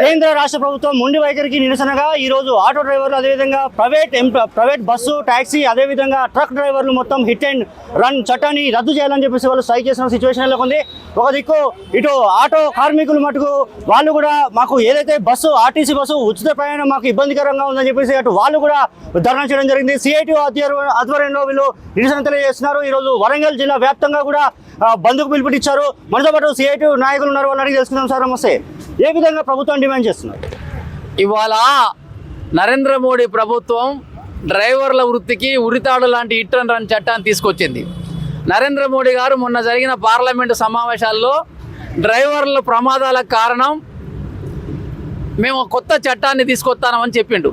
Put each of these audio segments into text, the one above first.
కేంద్ర రాష్ట్ర ప్రభుత్వం మొండి వైఖరికి నిరసనగా ఈ రోజు ఆటో డ్రైవర్లు అదేవిధంగా ప్రైవేట్ ప్రైవేట్ బస్సు టాక్సీ అదేవిధంగా ట్రక్ డ్రైవర్లు మొత్తం హిట్ అండ్ రన్ చట్టాన్ని రద్దు చేయాలని చెప్పేసి వాళ్ళు స్ట్రైక్ చేసిన సిచ్యువేషన్ ఉంది ఒక దిక్కు ఇటు ఆటో కార్మికులు మటుకు వాళ్ళు కూడా మాకు ఏదైతే బస్సు ఆర్టీసీ బస్సు ఉచిత ప్రయాణం మాకు ఇబ్బందికరంగా ఉందని చెప్పేసి అటు వాళ్ళు కూడా ధర్నా చేయడం జరిగింది. సిఐటి ఆధ్వర్యంలో వీళ్ళు నిరసన తెలియజేస్తున్నారు. ఈ రోజు వరంగల్ జిల్లా వ్యాప్తంగా కూడా బంధుకు పిలుపునిచ్చారు. మనతో పాటు సిఐటి నాయకులు ఉన్నారు. వాళ్ళని అడిగి తెలుసుకుందాం సార్. నమస్తే. ఏ విధంగా ప్రభుత్వం డిమాండ్ చేస్తున్నారు? ఇవాళ నరేంద్ర మోడీ ప్రభుత్వం డ్రైవర్ల వృత్తికి ఉరితాడు లాంటి ఇట్ అండ్ రన్ చట్టాన్ని తీసుకొచ్చింది. నరేంద్ర మోడీ గారు మొన్న జరిగిన పార్లమెంటు సమావేశాల్లో డ్రైవర్ల ప్రమాదాలకు కారణం మేము కొత్త చట్టాన్ని తీసుకొస్తామని చెప్పిండు.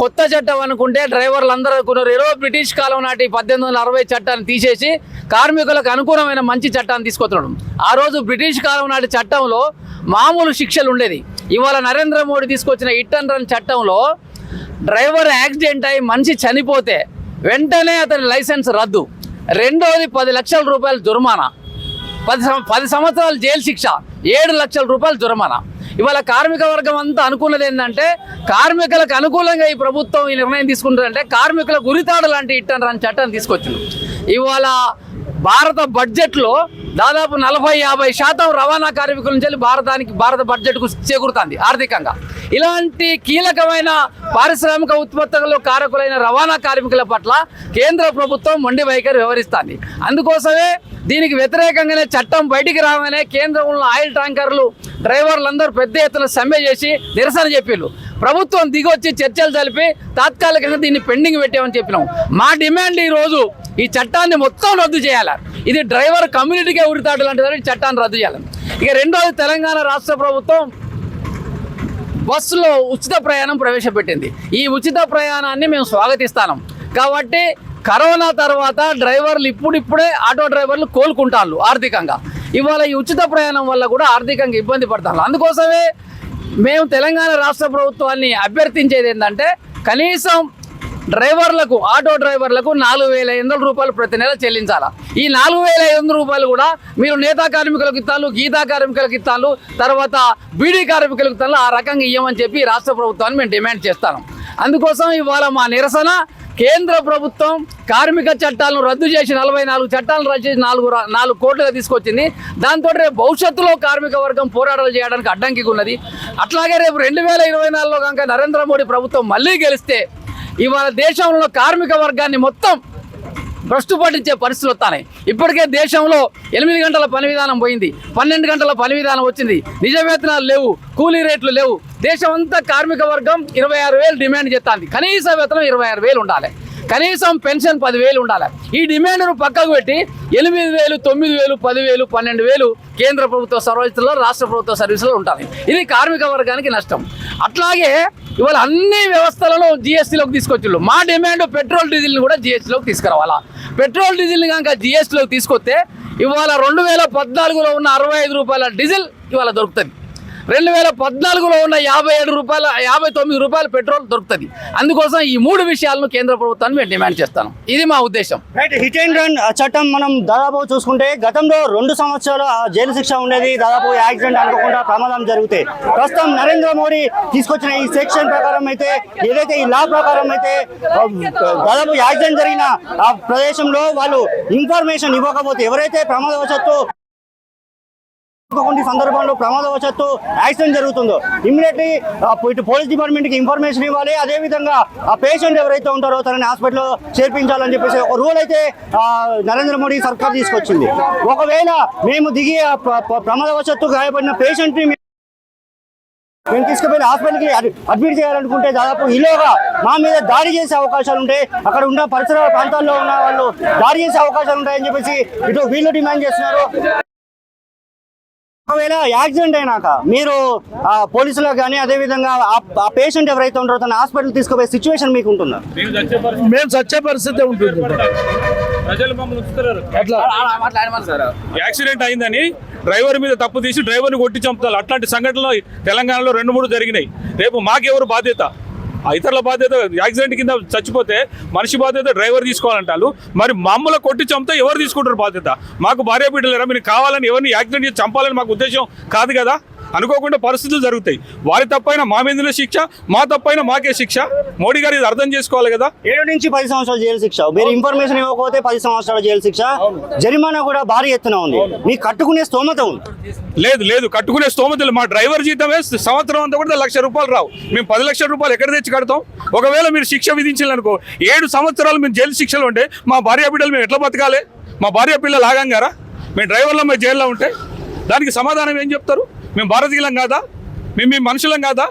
కొత్త చట్టం అనుకుంటే డ్రైవర్లు అందరూ అనుకున్నారు ఏదో బ్రిటిష్ కాలం నాటి పద్దెనిమిది వందల అరవై చట్టాన్ని తీసేసి కార్మికులకు అనుకూలమైన మంచి చట్టాన్ని తీసుకొస్తున్నాడు. ఆ రోజు బ్రిటిష్ కాలం నాటి చట్టంలో మామూలు శిక్షలు ఉండేది. ఇవాళ నరేంద్ర మోడీ తీసుకొచ్చిన ఇట్ అండ్ రన్ చట్టంలో డ్రైవర్ యాక్సిడెంట్ అయి మనిషి చనిపోతే వెంటనే అతని లైసెన్స్ రద్దు. రెండోది పది లక్షల రూపాయల జుర్మానా. పది సం- పది సంవత్సరాలు జైలు శిక్ష ఏడు లక్షల రూపాయలు జుర్మానా. ఇవాళ కార్మిక వర్గం అంతా అనుకున్నది ఏంటంటే కార్మికులకు అనుకూలంగా ఈ ప్రభుత్వం ఈ నిర్ణయం తీసుకుంటుందంటే కార్మికుల గురితాడు లాంటి ఇట్టని రాని చట్టాన్ని తీసుకొచ్చింది ఇవాళ భారత బడ్జెట్లో దాదాపు నలభై యాభై శాతం రవాణా కార్మికుల నుంచి భారతానికి భారత బడ్జెట్కు చేకూరుతుంది ఆర్థికంగా. ఇలాంటి కీలకమైన పారిశ్రామిక ఉత్పత్తులలో కారకులైన రవాణా కార్మికుల పట్ల కేంద్ర ప్రభుత్వం మొండి వైఖరి వ్యవహరిస్తుంది. అందుకోసమే దీనికి వ్యతిరేకంగానే చట్టం బయటికి రాగానే కేంద్రంలో ఆయిల్ ట్యాంకర్లు డ్రైవర్లందరూ పెద్ద ఎత్తున సమ్మె చేసి నిరసన చెప్పిళ్ళు. ప్రభుత్వం దిగొచ్చి చర్చలు జరిపి తాత్కాలికంగా దీన్ని పెండింగ్ పెట్టామని చెప్పినాం. మా డిమాండ్ ఈ రోజు ఈ చట్టాన్ని మొత్తం రద్దు చేయాలి? ఇది డ్రైవర్ కమ్యూనిటీకే ఉరితాడు లాంటిదని చట్టాన్ని రద్దు చేయాలి. ఇక రెండోది తెలంగాణ రాష్ట్ర ప్రభుత్వం బస్సులో ఉచిత ప్రయాణం ప్రవేశపెట్టింది. ఈ ఉచిత ప్రయాణాన్ని మేము స్వాగతిస్తాం కాబట్టి కరోనా తర్వాత డ్రైవర్లు ఇప్పుడిప్పుడే ఆటో డ్రైవర్లు కోలుకుంటాను ఆర్థికంగా. ఇవాళ ఈ ఉచిత ప్రయాణం వల్ల కూడా ఆర్థికంగా ఇబ్బంది పడతాను అందుకోసమే మేము తెలంగాణ రాష్ట్ర ప్రభుత్వాన్ని అభ్యర్థించేది ఏంటంటే కనీసం డ్రైవర్లకు ఆటో డ్రైవర్లకు నాలుగు వేల ఐదు వందల రూపాయలు ప్రతి నెల చెల్లించాలా? ఈ నాలుగు వేల ఐదు వందల రూపాయలు కూడా మీరు నేతా కార్మికులకు ఇస్తాను గీతా కార్మికులకు ఇస్తాను తర్వాత బీడీ కార్మికులకు ఇస్తాను ఆ రకంగా ఇవ్వమని చెప్పి రాష్ట్ర ప్రభుత్వాన్ని మేము డిమాండ్ చేస్తాను. అందుకోసం ఇవాళ మా నిరసన కేంద్ర ప్రభుత్వం కార్మిక చట్టాలను రద్దు చేసి నలభై నాలుగు చట్టాలను రద్దు చేసి నాలుగు నాలుగు కోట్లుగా తీసుకొచ్చింది. దాంతో రేపు భవిష్యత్తులో కార్మిక వర్గం పోరాటాలు చేయడానికి అడ్డంకి ఉన్నది. అట్లాగే రేపు రెండు వేల ఇరవై నాలుగులో కనుక నరేంద్ర మోడీ ప్రభుత్వం మళ్ళీ గెలిస్తే ఇవాళ దేశంలో కార్మిక వర్గాన్ని మొత్తం భ్రష్టు పట్టించే పరిస్థితులు వస్తాయి ఇప్పటికే దేశంలో ఎనిమిది గంటల పని విధానం పోయింది. పన్నెండు గంటల పని విధానం వచ్చింది. నిజ వేతనాలు లేవు కూలీ రేట్లు లేవు. దేశం అంతా కార్మిక వర్గం ఇరవై ఆరు వేలు డిమాండ్ చేస్తుంది కనీస వేతనం ఇరవై ఆరు వేలు ఉండాలి. కనీసం పెన్షన్ పదివేలు ఉండాలి. ఈ డిమాండ్ను పక్కకు పెట్టి ఎనిమిది వేలు తొమ్మిది వేలు పదివేలు పన్నెండు వేలు కేంద్ర ప్రభుత్వ సర్వీసులో రాష్ట్ర ప్రభుత్వ సర్వీసులో ఉంటుంది ఇది కార్మిక వర్గానికి నష్టం. అట్లాగే ఇవాళ అన్ని వ్యవస్థలను జిఎస్టీలోకి తీసుకొచ్చిళ్ళు మా డిమాండ్ పెట్రోల్ డీజిల్ని కూడా జిఎస్టీలోకి తీసుకురావాలా? పెట్రోల్ డీజిల్ని కనుక జిఎస్టీలోకి తీసుకొస్తే ఇవాళ రెండు వేల పద్నాలుగులో ఉన్న అరవై ఐదు రూపాయల డీజిల్ ఇవాళ దొరుకుతుంది. రెండు వేల పద్నాలుగులో ఉన్న యాభై ఏడు రూపాయల యాభై తొమ్మిది రూపాయల పెట్రోల్ దొరుకుతుంది. అందుకోసం ఈ మూడు విషయాలను కేంద్ర ప్రభుత్వాన్ని మేము డిమాండ్ చేస్తాను. ఇది మా ఉద్దేశం. రైట్ హిట్ అండ్ రన్ చట్టం మనం దాదాపు చూసుకుంటే గతంలో రెండు సంవత్సరాలు జైలు శిక్ష ఉండేది దాదాపు యాక్సిడెంట్ అనుకోకుండా ప్రమాదం జరిగితే. ప్రస్తుతం నరేంద్ర మోడీ తీసుకొచ్చిన ఈ సెక్షన్ ప్రకారం అయితే ఏదైతే ఈ లా ప్రకారం అయితే దాదాపు యాక్సిడెంట్ జరిగిన ఆ ప్రదేశంలో వాళ్ళు ఇన్ఫర్మేషన్ ఇవ్వకపోతే ఎవరైతే ప్రమాదవశత్తు కొన్ని సందర్భంలో ప్రమాదవశత్తు యాక్సిడెంట్ జరుగుతుందో. ఇమ్మీడియట్లీ ఇటు పోలీస్ డిపార్ట్మెంట్కి ఇన్ఫర్మేషన్ ఇవ్వాలి. అదే విధంగా ఆ పేషెంట్ ఎవరైతే ఉంటారో తనని హాస్పిటల్లో చేర్పించాలని చెప్పేసి ఒక రూల్ అయితే నరేంద్ర మోడీ సర్కార్ తీసుకొచ్చింది. ఒకవేళ మేము దిగి ప్రమాదవశాత్తు ప్రమాదవశత్తు గాయపడిన పేషెంట్ని మేము తీసుకుపోయిన హాస్పిటల్కి అడ్మిట్ చేయాలనుకుంటే దాదాపు ఈలోగా మా మీద దాడి చేసే అవకాశాలు ఉంటాయి అక్కడ ఉన్న పరిసర ప్రాంతాల్లో ఉన్న వాళ్ళు దాడి చేసే అవకాశాలు ఉంటాయని చెప్పేసి ఇటు వీళ్ళు డిమాండ్ చేస్తున్నారు. ఒకవేళ యాక్సిడెంట్ అయినాక మీరు ఆ పోలీసులకు కానీ అదే విధంగా ఆ- పేషెంట్ ఎవరైతే ఉంటారో తన హాస్పిటల్ తీసుకుపోయే సిచ్యువేషన్ మీకు ఉంటుందా? మేము చచ్చే పరిస్థితి మేము సచ్చే పరిస్థితి ఉంటుంది. యాక్సిడెంట్ అయిందని డ్రైవర్ మీద తప్పు తీసి డ్రైవర్ని కొట్టి చంపుతారు. అట్లాంటి సంఘటనలు తెలంగాణలో రెండు మూడు జరిగినాయి. రేపు మాకెవరు బాధ్యత? ఇతరుల బాధ్యత యాక్సిడెంట్ కింద చచ్చిపోతే మనిషి బాధ్యత డ్రైవర్ తీసుకోవాలంటారు. మరి మామూలు కొట్టి చంపితే ఎవరు తీసుకుంటారు బాధ్యత? మాకు భార్య బిడ్డలేరా మీరు కావాలని ఎవరిని యాక్సిడెంట్ చేసి చంపాలని మాకు ఉద్దేశం కాదు కదా? అనుకోకుండా పరిస్థితులు జరుగుతాయి. వారి తప్పైనా మా మీదనే శిక్ష మా తప్పైనా మాకే శిక్ష. మోడీ గారు ఇది అర్థం చేసుకోవాలి కదా? ఏడు నుంచి పది సంవత్సరాల జైలు శిక్ష. మీరు ఇన్ఫర్మేషన్ ఇవ్వకపోతే పది సంవత్సరాల జైలు శిక్ష. జరిమానా కూడా భారీ ఎత్తున ఉంది. మీకు కట్టుకునే స్తోమత ఉంది. లేదు లేదు. కట్టుకునే స్తోమతలు మా డ్రైవర్ జీతమే. సంవత్సరం అంతా కూడా లక్ష రూపాయలు రావు. మేము పది లక్షల రూపాయలు ఎక్కడ తెచ్చి కడతాం? ఒకవేళ మీరు శిక్ష విధించాలనుకో ఏడు సంవత్సరాలు మేము జైలు శిక్షలు ఉంటే మా భార్య బిడ్డలు మేము ఎట్లా బతకాలి? మా భార్య పిల్లలు ఆగంగారా? మేము డ్రైవర్లో మేము జైల్లో ఉంటే దానికి సమాధానం ఏం చెప్తారు? మేము భారతీయులం కాదా? మేము మీ మనుషులం కాదా?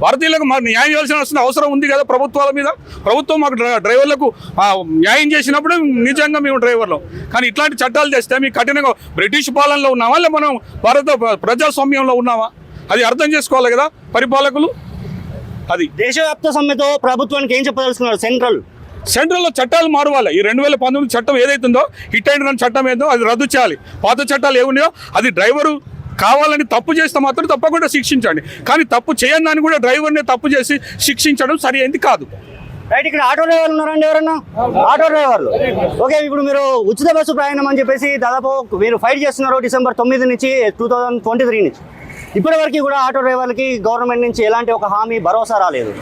భారతీయులకు మాకు న్యాయం చేయాల్సిన అవసరం- అవసరం ఉంది కదా ప్రభుత్వాల మీద? ప్రభుత్వం మాకు డ్రై- డ్రైవర్లకు న్యాయం చేసినప్పుడు నిజంగా మేము డ్రైవర్లు. కానీ ఇట్లాంటి చట్టాలు చేస్తే మీకు కఠినంగా బ్రిటిష్ పాలనలో ఉన్నామా? లేదా మనం భారత ప్ర- ప్రజాస్వామ్యంలో ఉన్నామా? అది అర్థం చేసుకోవాలి కదా పరిపాలకులు? అది. దేశవ్యాప్త సమ్మెతో ప్రభుత్వానికి ఏం చెప్పదలుచుకున్నారు సెంట్రల్? సెంట్రల్లో చట్టాలు మారవాలి. ఈ రెండు వేల పంతొమ్మిది చట్టం ఏదైతుందో హిట్ అండ్ రన్ చట్టం ఏదో అది రద్దు చేయాలి. పాత చట్టాలు ఏమున్నాయో అది డ్రైవరు కావాలని తప్పు చేస్తే మాత్రం తప్పకుండా శిక్షించండి. కానీ తప్పు చేయని దాన్ని కూడా డ్రైవర్ని తప్పు చేసి శిక్షించడం సరి అయింది కాదు. రైట్ ఇక్కడ ఆటో డ్రైవర్లు ఉన్నారండి ఎవరన్నా? ఆటో డ్రైవర్లు. ఓకే ఇప్పుడు మీరు ఉచిత బస్సు ప్రయాణం అని చెప్పేసి దాదాపు మీరు ఫైట్ చేస్తున్నారు డిసెంబర్ తొమ్మిది నుంచి టూ థౌజండ్ ట్వంటీ త్రీ నుంచి. ఇప్పటివరకు కూడా ఆటో డ్రైవర్లకి గవర్నమెంట్ నుంచి ఎలాంటి ఒక హామీ భరోసా రాలేదు.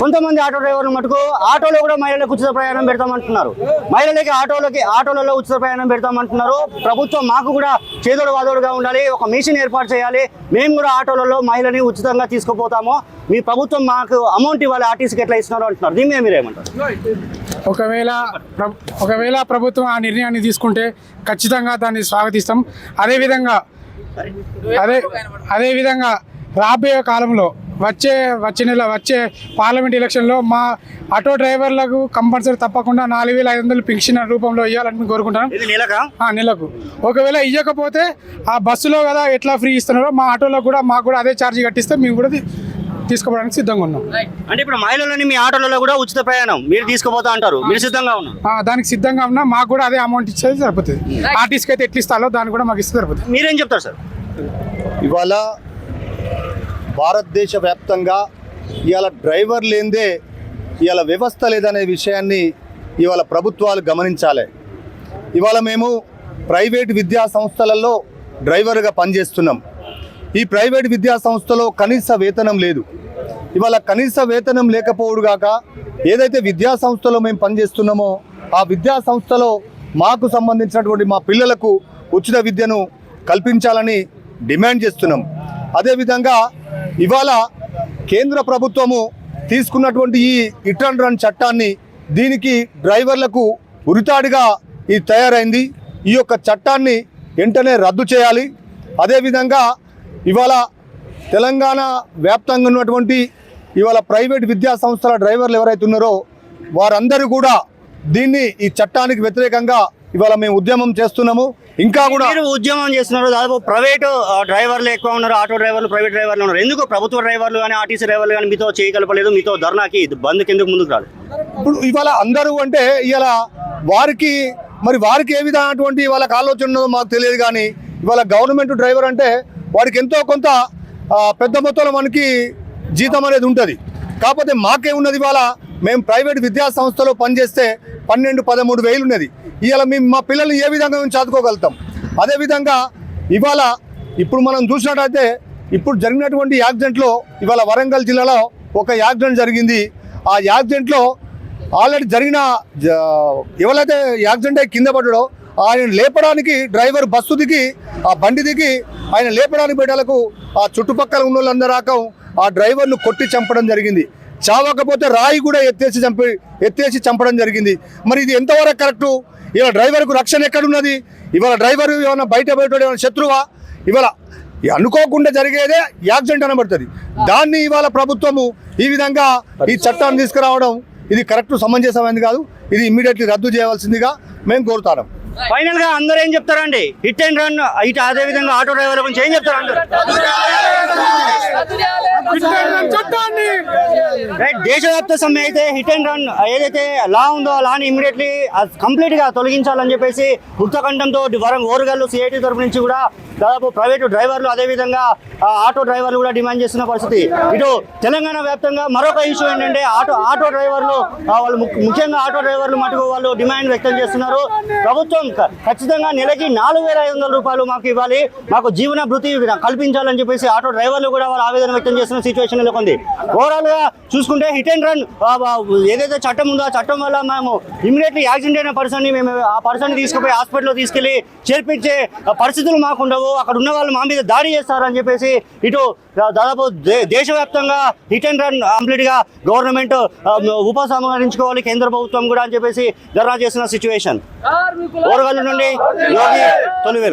కొంతమంది ఆటో డ్రైవర్లు మటుకు ఆటోలో కూడా మహిళలకు ఉచిత ప్రయాణం పెడతామంటున్నారు. మహిళలకి ఆటోలకి ఆటోలలో ఉచిత ప్రయాణం పెడతామంటున్నారు. ప్రభుత్వం మాకు కూడా చేదోడు వాదోడుగా ఉండాలి ఒక మిషన్ ఏర్పాటు చేయాలి. మేము కూడా ఆటోలలో మహిళని ఉచితంగా తీసుకుపోతాము. మీ ప్రభుత్వం మాకు అమౌంట్ ఇవ్వాలి ఆర్టీసీకి ఎట్లా ఇస్తున్నారు అంటున్నారు. దీని మీద మీరేమంటారు ఒకవేళ ఒకవేళ ప్రభుత్వం ఆ నిర్ణయాన్ని తీసుకుంటే ఖచ్చితంగా దాన్ని స్వాగతిస్తాం. అదేవిధంగా అదే అదేవిధంగా రాబోయే కాలంలో వచ్చే వచ్చే నెల వచ్చే పార్లమెంట్ ఎలక్షన్లో మా ఆటో డ్రైవర్లకు కంపల్సరీ తప్పకుండా నాలుగు వేల ఐదు వందలు పెన్షన్ రూపంలో ఇవ్వాలని మేము కోరుకుంటున్నాం ఇది నెలకా? ఆ నెలకు. ఒకవేళ ఇవ్వకపోతే ఆ బస్సులో కదా ఎట్లా ఫ్రీ ఇస్తున్నారో మా ఆటోలో కూడా మాకు కూడా అదే ఛార్జ్ కట్టిస్తే మేము కూడా తీసుకోవడానికి సిద్ధంగా ఉన్నాం. అంటే ఇప్పుడు మహిళలని మీ ఆటోలలో కూడా ఉచిత ప్రయాణం. మీరు తీసుకుపోతా అంటారు. మీరు సిద్ధంగా ఉన్నారు. ఆ, దానికి సిద్ధంగా ఉన్నా మాకు కూడా అదే అమౌంట్ ఇచ్చేది సరిపోతుంది. ఆర్టీస్కి అయితే ఎట్లా ఇస్తారో దాన్ని కూడా మాకు ఇస్తే సరిపోతుంది. మీరేం చెప్తారు సార్? ఇవాళ భారతదేశ వ్యాప్తంగా ఇవాళ డ్రైవర్ లేనిదే ఇవాళ వ్యవస్థ లేదనే విషయాన్ని ఇవాళ ప్రభుత్వాలు గమనించాలి. ఇవాళ మేము ప్రైవేట్ విద్యా సంస్థలలో డ్రైవర్గా పనిచేస్తున్నాం. ఈ ప్రైవేట్ విద్యా సంస్థలో కనీస వేతనం లేదు. ఇవాళ కనీస వేతనం లేకపోవుడుగాక ఏదైతే విద్యా సంస్థలో మేము పనిచేస్తున్నామో ఆ విద్యా సంస్థలో మాకు సంబంధించినటువంటి మా పిల్లలకు ఉచిత విద్యను కల్పించాలని డిమాండ్ చేస్తున్నాం. అదేవిధంగా ఇవాళ కేంద్ర ప్రభుత్వము తీసుకున్నటువంటి ఈ ఇట్ అండ్ రన్ చట్టాన్ని దీనికి డ్రైవర్లకు ఉరితాడిగా ఇది తయారైంది. ఈ యొక్క చట్టాన్ని వెంటనే రద్దు చేయాలి. అదేవిధంగా ఇవాళ తెలంగాణ వ్యాప్తంగా ఉన్నటువంటి ఇవాళ ప్రైవేట్ విద్యా సంస్థల డ్రైవర్లు ఎవరైతే ఉన్నారో వారందరూ కూడా దీన్ని ఈ చట్టానికి వ్యతిరేకంగా ఇవాళ మేము ఉద్యమం చేస్తున్నాము. ఇంకా కూడా మీరు ఉద్యమం చేస్తున్నారు. దాదాపు ప్రైవేట్ డ్రైవర్లు ఎక్కువ ఉన్నారు. ఆటో డ్రైవర్లు ప్రైవేట్ డ్రైవర్లు ఉన్నారు. ఎందుకు ప్రభుత్వ డ్రైవర్లు కానీ ఆర్టీసీ డ్రైవర్లు కానీ మీతో చేయగలపలేదు? మీతో ధర్నాకి బంద్కి ఎందుకు ముందుకు రాలేదు? ఇప్పుడు ఇవాళ అందరూ అంటే ఇవాళ వారికి మరి వారికి ఏ విధమైనటువంటి వాళ్ళకి ఆలోచన ఉన్నదో మాకు తెలియదు కానీ ఇవాళ గవర్నమెంట్ డ్రైవర్ అంటే వాడికి ఎంతో కొంత పెద్ద మొత్తంలో మనకి జీతం అనేది ఉంటుంది. కాకపోతే మాకే ఉన్నది ఇవాళ మేము ప్రైవేట్ విద్యా సంస్థలో పనిచేస్తే పన్నెండు పదమూడు వేలు ఉన్నది. ఇవాళ మేము మా పిల్లల్ని ఏ విధంగా మేము చదువుకోగలుగుతాం అదేవిధంగా ఇవాళ ఇప్పుడు మనం చూసినట్టయితే ఇప్పుడు జరిగినటువంటి యాక్సిడెంట్లో ఇవాళ వరంగల్ జిల్లాలో ఒక యాక్సిడెంట్ జరిగింది. ఆ యాక్సిడెంట్లో ఆల్రెడీ జరిగిన జ- ఎవరైతే యాక్సిడెంట్ అయి కింద పడ్డాడో ఆయన లేపడానికి డ్రైవర్ బస్సు దిగి ఆ బండి దిగి ఆయన లేపడానికి పెట్టాలకు ఆ చుట్టుపక్కల ఉన్న వాళ్ళందరూ ఆ డ్రైవర్ను కొట్టి చంపడం జరిగింది. చావకపోతే రాయి కూడా ఎత్తేసి చంపి ఎత్తేసి చంపడం జరిగింది. మరి ఇది ఎంతవరకు కరెక్టు? ఇవాళ డ్రైవర్కు రక్షణ ఎక్కడున్నది? ఇవాళ డ్రైవర్ ఏమైనా బయట బయట ఏమైనా శత్రువా? ఇవాళ అనుకోకుండా జరిగేదే యాక్సిడెంట్ అనబడుతుంది దాన్ని ఇవాళ ప్రభుత్వము ఈ విధంగా ఈ చట్టాన్ని తీసుకురావడం ఇది కరెక్ట్ సమంజసమైనది కాదు. ఇది ఇమ్మీడియట్లీ రద్దు చేయవలసిందిగా మేము కోరుతాం ఫైనల్గా అందరూ ఏం చెప్తారండి? హిట్ అండ్ రన్ ఇటు అదే విధంగా ఆటో డ్రైవర్ల గురించి ఏం చెప్తారు అందరూ? చట్టాన్ని రైట్ దేశవ్యాప్త సమ్మె అయితే హిట్ అండ్ రన్ ఏదైతే లా ఉందో ఆ లాని ఇమీడియట్లీ కంప్లీట్గా తొలగించాలని చెప్పేసి ఉత్తకంఠంతో వరం ఓరుగల్లు సిఐటి తరపు నుంచి కూడా దాదాపు ప్రైవేటు డ్రైవర్లు అదేవిధంగా ఆటో డ్రైవర్లు కూడా డిమాండ్ చేస్తున్న పరిస్థితి. ఇటు తెలంగాణ వ్యాప్తంగా మరొక ఇష్యూ ఏంటంటే ఆటో ఆటో డ్రైవర్లు వాళ్ళు ముఖ్యంగా ఆటో డ్రైవర్లు మటుకు వాళ్ళు డిమాండ్ వ్యక్తం చేస్తున్నారు. ప్రభుత్వం ఖచ్చితంగా నెలకి నాలుగు వేల ఐదు వందల రూపాయలు మాకు ఇవ్వాలి. మాకు జీవన భృతి కల్పించాలని చెప్పేసి ఆటో డ్రైవర్లు కూడా వాళ్ళు ఆవేదన వ్యక్తం చేస్తున్న సిచ్యువేషన్ నెలకొంది. ఓవరాల్గా చూసుకుంటే హిట్ అండ్ రన్ ఏదైతే చట్టం ఉందో ఆ చట్టం వల్ల మేము ఇమీడియట్లీ యాక్సిడెంట్ అయిన పర్సన్ని మేము ఆ పర్సన్ తీసుకుపోయి హాస్పిటల్లో తీసుకెళ్ళి చేర్పించే పరిస్థితులు మాకు ఉండవు. అక్కడ ఉన్న వాళ్ళు మా మీద దాడి చేస్తారని చెప్పేసి ఇటు దాదాపు దేశవ్యాప్తంగా హిట్ అండ్ రన్ కంప్లీట్గా గవర్నమెంట్ ఉపసంహరించుకోవాలి కేంద్ర ప్రభుత్వం కూడా అని చెప్పేసి ధర్నా చేస్తున్న సిచ్యువేషన్ ఓరగల్లు నుండి యోగి తొలివేలు.